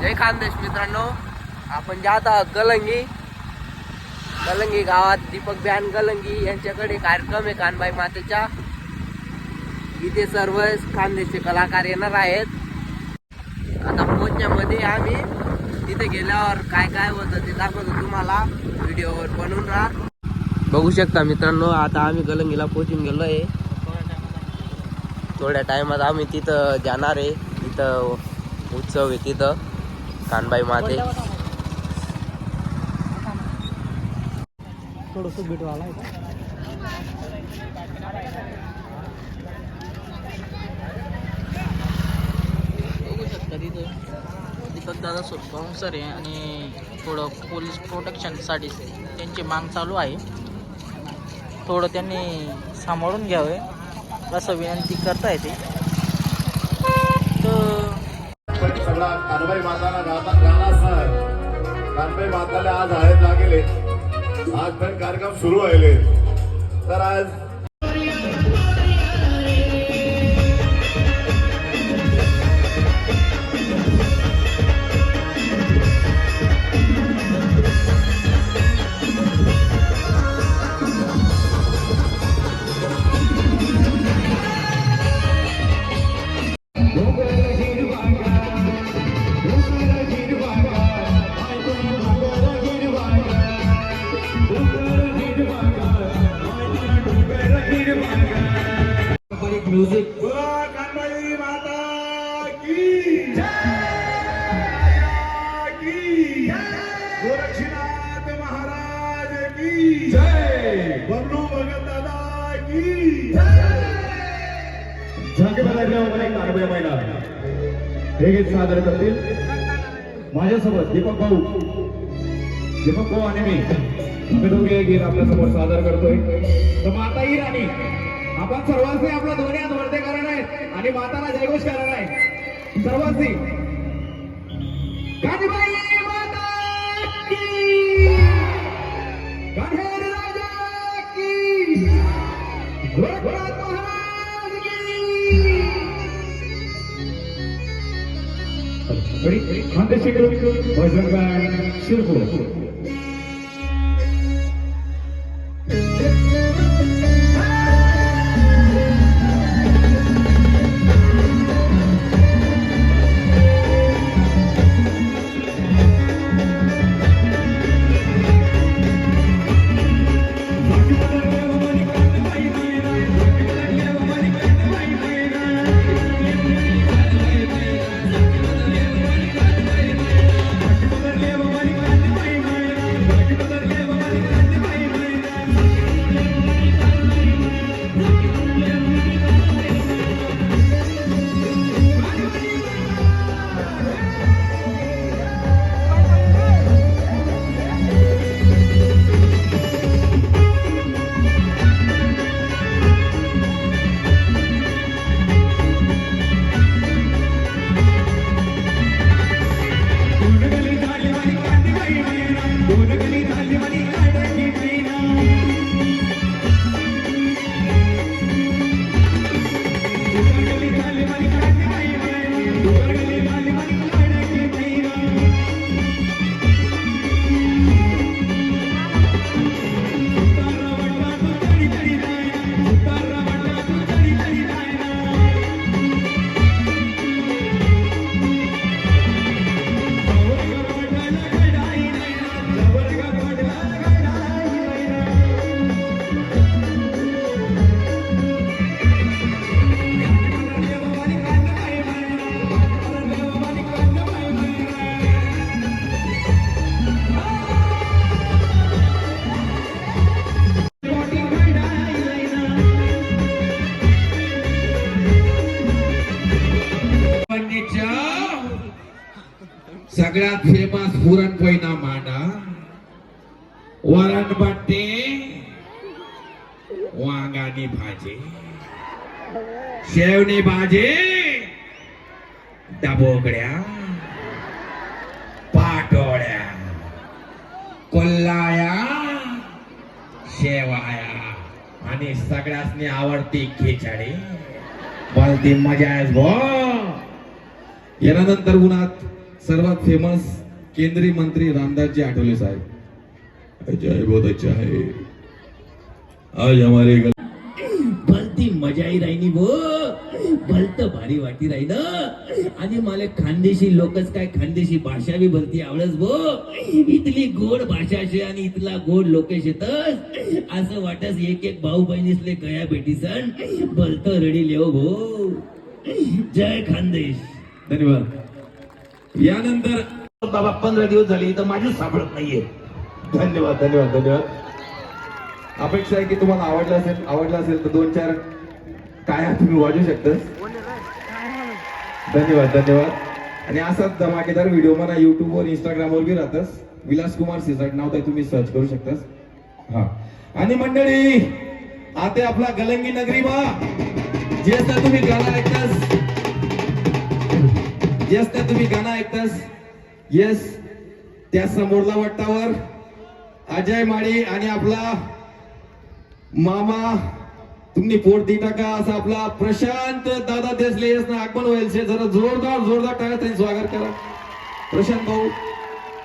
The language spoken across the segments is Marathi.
जय खानदेश मित्रांनो आपण जात आहोत गलंगी कलंगी गावात दीपक ब्यान कलंगी यांच्याकडे कार्यक्रम आहे कानबाई मातेच्या इथे सर्व खानदेशचे कलाकार येणार आहेत. आता पोचण्यामध्ये आम्ही तिथे गेल्यावर काय काय होतं ते दाखवतो तुम्हाला. व्हिडिओवर बनवून राहा. बघू शकता मित्रांनो आता आम्ही कलंगीला पोचून गेलो आहे थोड्या टायमात आम्ही तिथं जाणार आहे. तिथं उत्सव आहे तिथं. कानबाई माते. थोडस भेटवाला आहे बघू शकता तिथं. दीपक दादा स्पॉन्सर आहे आणि थोडं पोलीस प्रोटेक्शनसाठी त्यांची माग चालू आहे. थोडं त्यांनी सांभाळून घ्यावे असं विनंती करता येते. तर माताला आज हळद लागेले. आज तर कार्यक्रम सुरू व्हायले. तर आज कानबाई माता की जय की गोरक्षनाथ महाराज की जय बबलू भगत दादा की झाके मला कानबाई महिला हे गीत सादर करतील. माझ्यासोबत दीपक भाऊ. दीपक भाऊ आणि मी. दोघे हे गीत आपल्यासमोर सादर करतोय. तर माता ही राणी. आपण सर्वांनी आपला दोन्ही हात वरते करणार आहे आणि माताला जयघोष करणार आहे सर्वांनी कानबाई माता की. गणेर राजा की. गोरखनाथ महाराज की. खानदेशी भजन गायन शिरपूर. सगळ्यात फेमस पुरणपोळी मांडा. वरण बट्टे. वांगानी भाजे. शेवनी भाजे. डबोगड्या पाटोळ्या. कोल्हाया. शेवाया. आणि सगळ्यासनी आवडती खिचडी. बोलती मजा आहे भो. यानंतर उन्हात सर्वात फेमस केंद्रीय मंत्री रामदासजी आठवले साहेब. जय बहुत अच्छा है आज हमारे. भलती मजा ही राहिनी भो. भलत भारी वाटी राही ना आणि मला खानदेशी लोकच काय खानदेशी भाषा बी भलती आवडस भो. इथली गोड भाषा शे आणि इथला गोड लोकेश येतस असं वाटस एक एक भाऊ बहिणीसले गया भेटी सण भलत रडी लेव भो. जय खानदेश. धन्यवाद. यानंतर बाबा पंधरा दिवस झाले इथं माझी सापडत नाहीये. धन्यवाद धन्यवाद धन्यवाद. अपेक्षा आहे की तुम्हाला आवडलं असेल आवडलं असेल तर दोन चार काय तुम्ही वाजू शकता धन्यवाद धन्यवाद. आणि असाच धमाकेदार व्हिडिओ मला युट्यूबवर इंस्टाग्रामवर बी राहतस. विलास कुमार सिसाट नाव तर तुम्ही सर्च करू शकतास. हा. आणि मंडळी आता आपला गलंगी नगरी बा जे तुम्ही गाणं ऐकतास. येस ते तुम्ही गाणं ऐकतास. येस त्या समोरला वट्टावर अजय माळी आणि आपला मामा तुम्ही पोट दी टाका असा आपला प्रशांत दादा देसले. यासनं आगमन होईल. शे जरा जोरदार जोरदार टाळ्या त्यांनी स्वागत करा प्रशांत भाऊ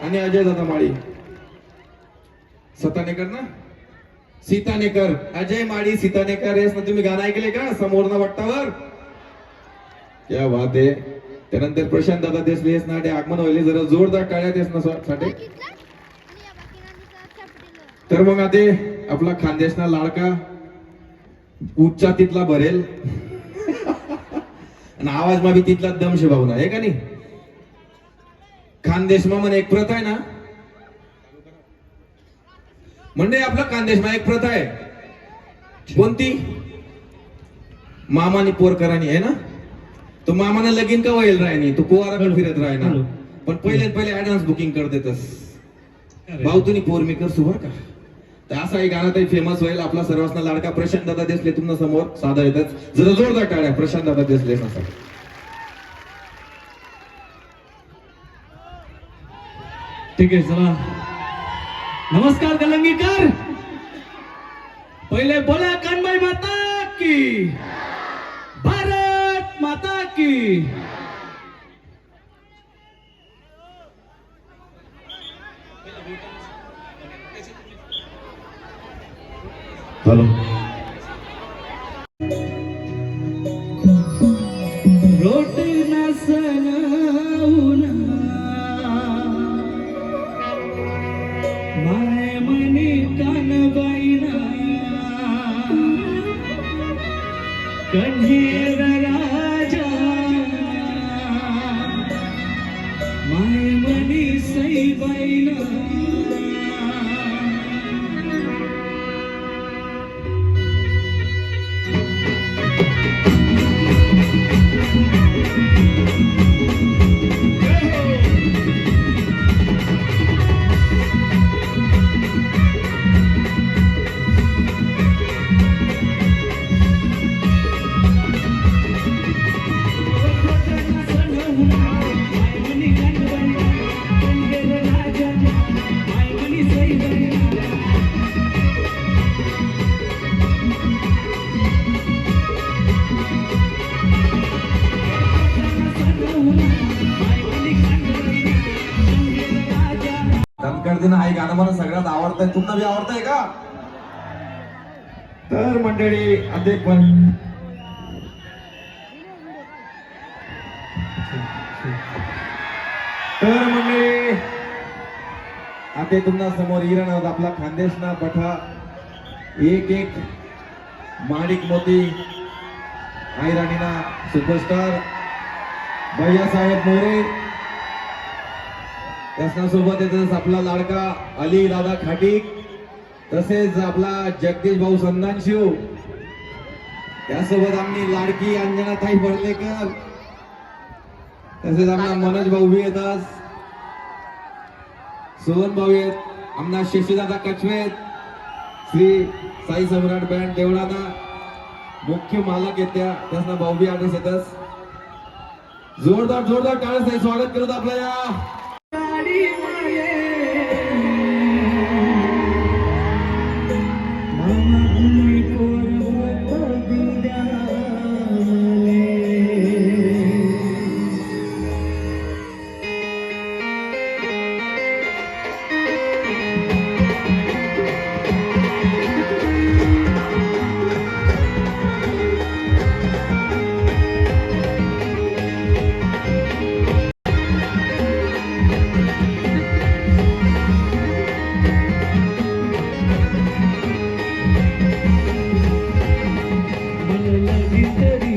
आणि अजय दादा माळी. सतानेकर ना? सीतानेकर. अजय माळी सीतानेकर. ना तुम्ही गाणं ऐकले का? समोरना वट्टावर. क्या बात आहे. त्यानंतर प्रशांत दादा देसले यासनं आडे आगमन होईल जरा जोरदार टाळ्या त्यासनं साठी. तर मग आता आपला खानदेशना लाडका उच्चा तिथला भरेल. आणि आवाज मा बी तिथला दमशे भावना आहे का नाही? खानदेश मा म्हणे एक प्रथा आहे ना? म्हणजे आपला खानदेश मा एक प्रथा आहे. कोणती? मामानी पोरकरानी आहे ना? तो मामाना लगीन का होईल राय तो कुवाराकडे फिरत राय ना पण पहिले पहिले ऍडव्हान्स बुकिंग कर देतस. भाऊ तुम्ही पोर मी करसू बर का? तर असा एक गाणं तरी फेमस होईल. आपला सर्वांना लाडका प्रशांत दादा देसले तुमच्यासमोर. सादर येतात जरा जोरदार टाळ्या. प्रशांत दादा देसले ठीक आहे चला. नमस्कार कलंगीकर. पहिले बोला कानबाई माता की. भारत माता गाणं मला सगळ्यात आवडतंय. तुम्हाला बी आवडतंय का? तर मंडळी असे पण. तर मंडळी आता तुमना समोर इरण आपला खानदेशना पठा. एक एक माणिक मोती आई राणीना सुपरस्टार भैया साहेब मोरे. त्याच्या सोबत येतच आपला लाडका अली दादा खाटीक तसेच आपला जगदीश भाऊ संधान शिव त्यासोबत आम्ही लाडकी अंजना ताई बडलेकर तसेच आमना मनोज भाऊ बी येतात सोहन भाऊ येत आमना शशीदादा कचवेत. श्री साई सम्राट बँड देवळाना मुख्य मालक येत्या त्यासना भाऊबी आदेश येतस. जोरदार जोरदार टाळ्याचं स्वागत करत आपल्या या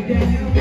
down.